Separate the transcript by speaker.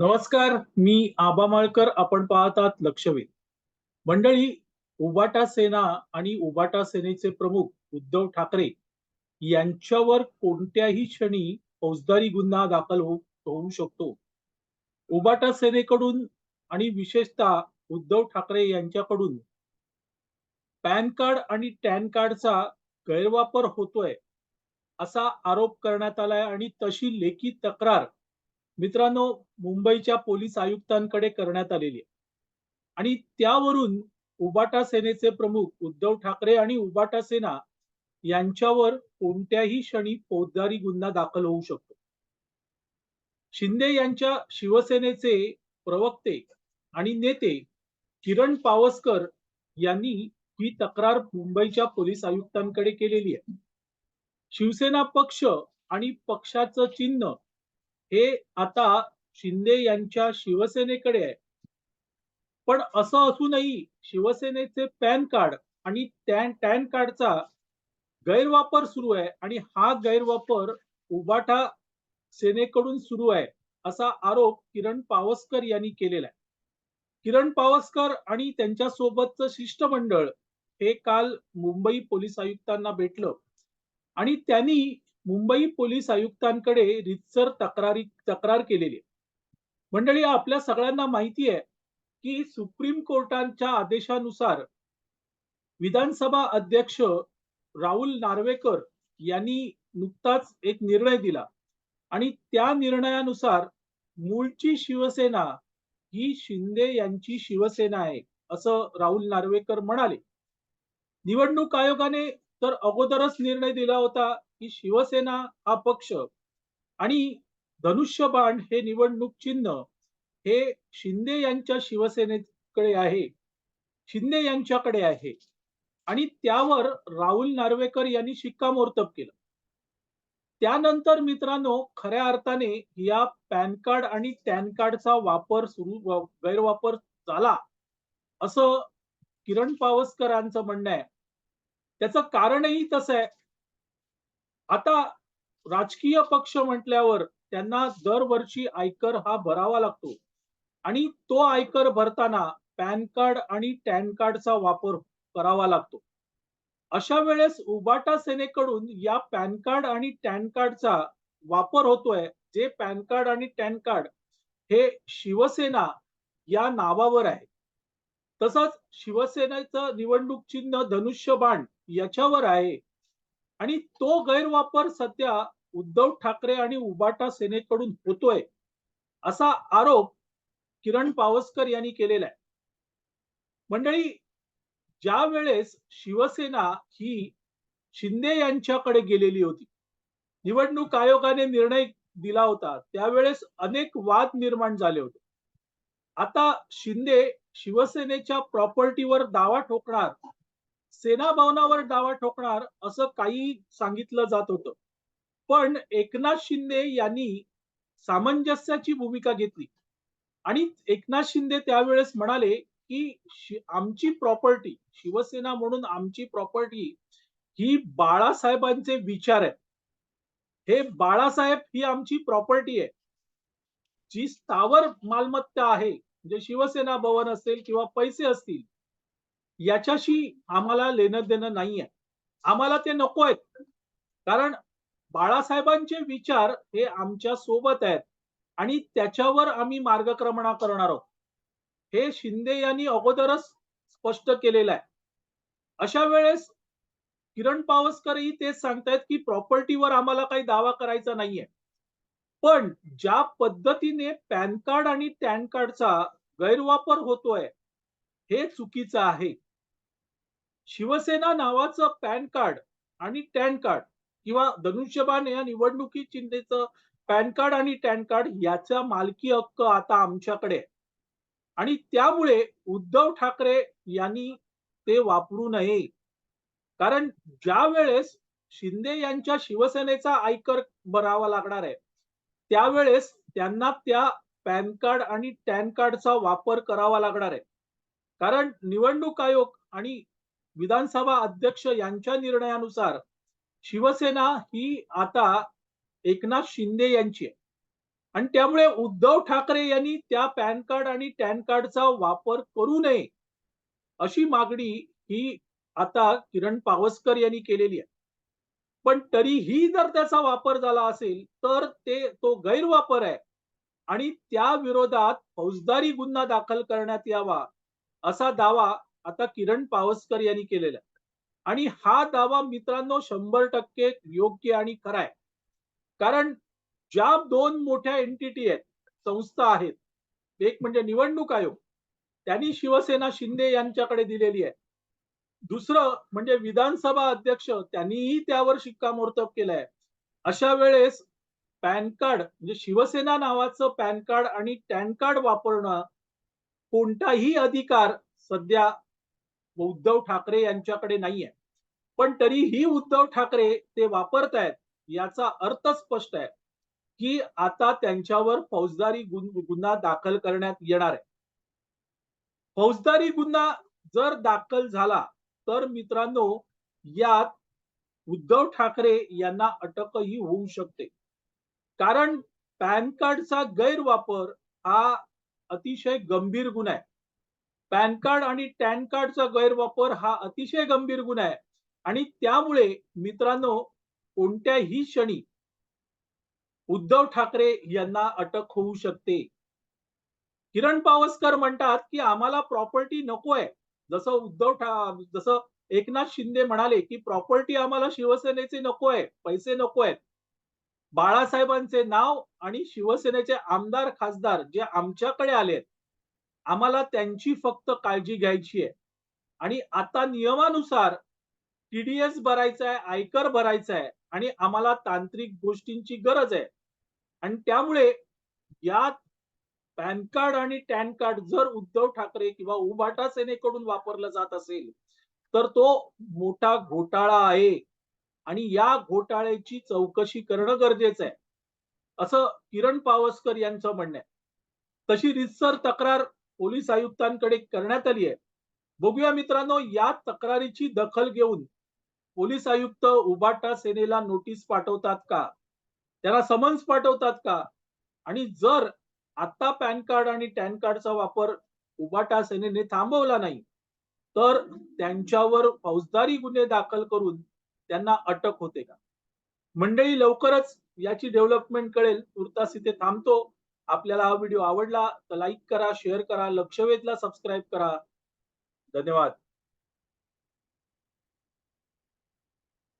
Speaker 1: नमस्कार मी आबा माळकर. आपण पाहतात लक्षवेध. मंडळी उबाटा सेना आणि उबाटा सेनेचे प्रमुख उद्धव ठाकरे यांच्यावर कोणत्याही क्षणी फौजदारी गुन्हा दाखल हो-, होऊ शकतो. उबाटा सेनेकडून आणि विशेषतः उद्धव ठाकरे यांच्याकडून पॅन कार्ड आणि टॅन कार्डचा गैरवापर होतोय असा आरोप करण्यात आलाय आणि तशी लेखी तक्रार मित्रांनो मुंबईच्या पोलीस आयुक्तांकडे करण्यात आलेली आहे. आणि त्यावरून उबाटा सेनेचे प्रमुख उद्धव ठाकरे आणि उबाटा सेना यांच्यावर कोणत्याही क्षणी फौजदारी गुन्हा दाखल होऊ शकतो. शिंदे यांच्या शिवसेनेचे प्रवक्ते आणि नेते किरण पावसकर यांनी ही तक्रार मुंबईच्या पोलीस आयुक्तांकडे केलेली आहे. शिवसेना पक्ष आणि पक्षाचं चिन्ह हे आता शिंदे यांच्या शिवसेनेकडे आहे. पण असं असूनही शिवसेनेचे पॅन कार्ड आणि टॅन कार्डचा गैरवापर सुरू आहे आणि हा गैरवापर उबाटा सेनेकडून सुरू आहे असा आरोप किरण पावसकर यांनी केलेला आहे. किरण पावसकर आणि त्यांच्या सोबतचं शिष्टमंडळ हे काल मुंबई पोलीस आयुक्तांना भेटलं आणि त्यांनी मुंबई पोलीस आयुक्तांकडे रितसर तक्रारी तक्रार केलेली आहे. मंडळी आपल्या सगळ्यांना माहिती आहे की सुप्रीम कोर्टाच्या आदेशानुसार विधानसभा अध्यक्ष राहुल नार्वेकर यांनी नुकताच एक निर्णय दिला आणि त्या निर्णयानुसार मूळची शिवसेना ही शिंदे यांची शिवसेना आहे असं राहुल नार्वेकर म्हणाले. निवडणूक आयोगाने तर अगोदरच निर्णय दिला होता की शिवसेना हा पक्ष आणि धनुष्यबाण हे निवडणूक चिन्ह हे शिंदे यांच्या शिवसेनेकडे आहे शिंदे यांच्याकडे आहे. आणि त्यावर राहुल नार्वेकर यांनी शिक्कामोर्तब केलं. त्यानंतर मित्रांनो खऱ्या अर्थाने या पॅन कार्ड आणि टॅन कार्डचा वापर सुरू गैरवापर झाला असं किरण पावसकरांचं म्हणणं आहे. त्याचं कारणही तसं आहे. आता राजकीय पक्ष म्हटल्यावर त्यांना दरवर्षी आयकर हा भरावा लागतो. आणि तो आयकर भरताना पॅन कार्ड आणि टॅन कार्डचा वापर करावा लागतो. अशा वेळेस उबाटा सेनेकडून या पॅन कार्ड आणि टॅन कार्डचा वापर होतोय जे पॅन कार्ड आणि टॅन कार्ड हे शिवसेना या नावावर आहे. तसंच शिवसेनेचं निवडणूक चिन्ह धनुष्य बाण याच्यावर आहे. आणि तो गैरवापर सध्या उद्धव ठाकरे आणि उबाटा सेनेकडून होतोय असा आरोप किरण पावसकर यांनी केलेला आहे. मंडळी ज्या वेळेस शिवसेना ही शिंदे यांच्याकडे गेलेली होती निवडणूक आयोगाने निर्णय दिला होता त्यावेळेस अनेक वाद निर्माण झाले होते. आता शिंदे शिवसेनेच्या प्रॉपर्टीवर दावा ठोकणार सेना भवनावर दावा ठोकणार असं काही सांगितलं जात होतं. पण एकनाथ शिंदे यांनी सामंजस्याची भूमिका घेतली. आणि एकनाथ शिंदे त्यावेळेस म्हणाले की आमची प्रॉपर्टी शिवसेना म्हणून आमची प्रॉपर्टी ही बाळासाहेबांचे विचार आहेत. हे बाळासाहेब ही आमची प्रॉपर्टी आहे. जी स्थावर मालमत्ता आहे म्हणजे शिवसेना भवन असेल किंवा पैसे असतील याच्याशी आम्हाला लेणं देणं नाहीये. आम्हाला ते नको आहेत. कारण बाळासाहेबांचे विचार हे आमच्यासोबत आहेत आणि त्याच्यावर आम्ही मार्गक्रमणा करणार आहोत. हे शिंदे यांनी अगोदरच स्पष्ट केलेलं आहे. अशा वेळेस किरण पावसकरही तेच सांगतायत की प्रॉपर्टीवर आम्हाला काही दावा करायचा नाहीये. पण ज्या पद्धतीने पॅन कार्ड आणि टॅन कार्डचा गैरवापर होतोय हे चुकीचं आहे. शिवसेना नावाचं पॅन कार्ड आणि टॅन कार्ड किंवा धनुष्यबाण या निवडणुकी चिन्हेचं पॅन कार्ड आणि टॅन कार्ड याचा मालकी हक्क आता आमच्याकडे आणि त्यामुळे उद्धव ठाकरे यांनी ते वापरू नये. कारण ज्या वेळेस शिंदे यांच्या शिवसेनेचा आयकर भरावा लागणार आहे त्यावेळेस त्यांना त्या पॅन कार्ड आणि टॅन कार्डचा वापर करावा लागणार आहे. कारण निवडणूक आयोग आणि विधानसभा अध्यक्ष यांच्या निर्णयानुसार शिवसेना ही आता एकनाथ शिंदे यांची आहे. आणि त्यामुळे उद्धव ठाकरे यांनी त्या पॅन कार्ड आणि टॅन कार्डचा वापर करू नये अशी मागणी ही आता किरण पावसकर यांनी केलेली आहे. पण तरीही जर त्याचा वापर झाला असेल तर ते तो गैरवापर आहे. आणि त्या विरोधात फौजदारी गुन्हा दाखल करण्यात यावा असा दावा आता किरण पावसकर यांनी केलेला आणि हा दावा मित्रांनो शंभर टक्के योग्य आणि खरा आहे. कारण ज्या दोन मोठ्या एंटिटी आहेत संस्था आहेत एक म्हणजे निवडणूक आयोग त्यांनी शिवसेना शिंदे यांच्याकडे दिलेली आहे. दुसरं म्हणजे विधानसभा अध्यक्ष त्यांनीही त्यावर शिक्कामोर्तब केलाय अशा वेळेस पॅन कार्ड म्हणजे शिवसेना नावाचं पॅन कार्ड आणि टॅन कार्ड वापरणं कोणताही अधिकार सध्या उद्धव ठाकरे यांच्याकडे नाहीये. पण तरीही उद्धव ठाकरे ते वापरतायत याचा अर्थ स्पष्ट आहे की आता त्यांच्यावर फौजदारी गुन्हा दाखल करण्यात येणार आहे. फौजदारी गुन्हा जर दाखल झाला तर मित्रांनो यात उद्धव ठाकरे यांना अटकही होऊ शकते. कारण पॅन कार्डचा गैरवापर हा अतिशय गंभीर गुन्हा आहे. पॅन कार्ड आणि टॅन कार्डचा गैरवापर हा अतिशय गंभीर गुन्हा आहे. आणि त्यामुळे मित्रांनो कोणत्याही क्षणी उद्धव ठाकरे यांना अटक होऊ शकते. किरण पावसकर म्हणतात की आम्हाला प्रॉपर्टी नको आहे. जसं उद्धव ठा जसं एकनाथ शिंदे म्हणाले की प्रॉपर्टी आम्हाला शिवसेनेचे नको आहे पैसे नको आहेत. बाळासाहेबांचे नाव आणि शिवसेनेचे आमदार खासदार जे आमच्याकडे आलेत आम्हाला त्यांची फक्त काळजी घ्यायची आहे. आणि आता नियमानुसार टीडीएस भरायचा आहे आयकर भरायचा आहे आणि आम्हाला तांत्रिक गोष्टींची गरज आहे. आणि त्यामुळे यात पॅन कार्ड आणि टॅन कार्ड जर उद्धव ठाकरे किंवा उभाटा सेनेकडून वापरलं जात असेल तर तो मोठा घोटाळा आहे. आणि या घोटाळ्याची चौकशी करणं गरजेचं आहे. असं किरण पावसकर यांचं म्हणणं आहे. तशी रितसर तक्रार पोलीस आयुक्तांकडे करण्यात आली आहे. बघूया मित्रांनो या तक्रारीची दखल घेऊन पोलीस आयुक्त उबाटा सेनेला नोटीस पाठवतात का? त्याला समन्स पाठवतात का? आणि जर आता पॅन कार्ड आणि टॅन कार्डचा वापर उबाटा सेनेने थांबवला नाही तर त्यांच्यावर फौजदारी गुन्हे दाखल करून त्यांना अटक होते का? मंडळी लवकरच याची डेव्हलपमेंट कळेल. तुर्तास इथे थांबतो. आपल्याला हा व्हिडिओ आवडला तर लाईक करा शेअर करा लक्ष वेधला सबस्क्राईब करा. धन्यवाद.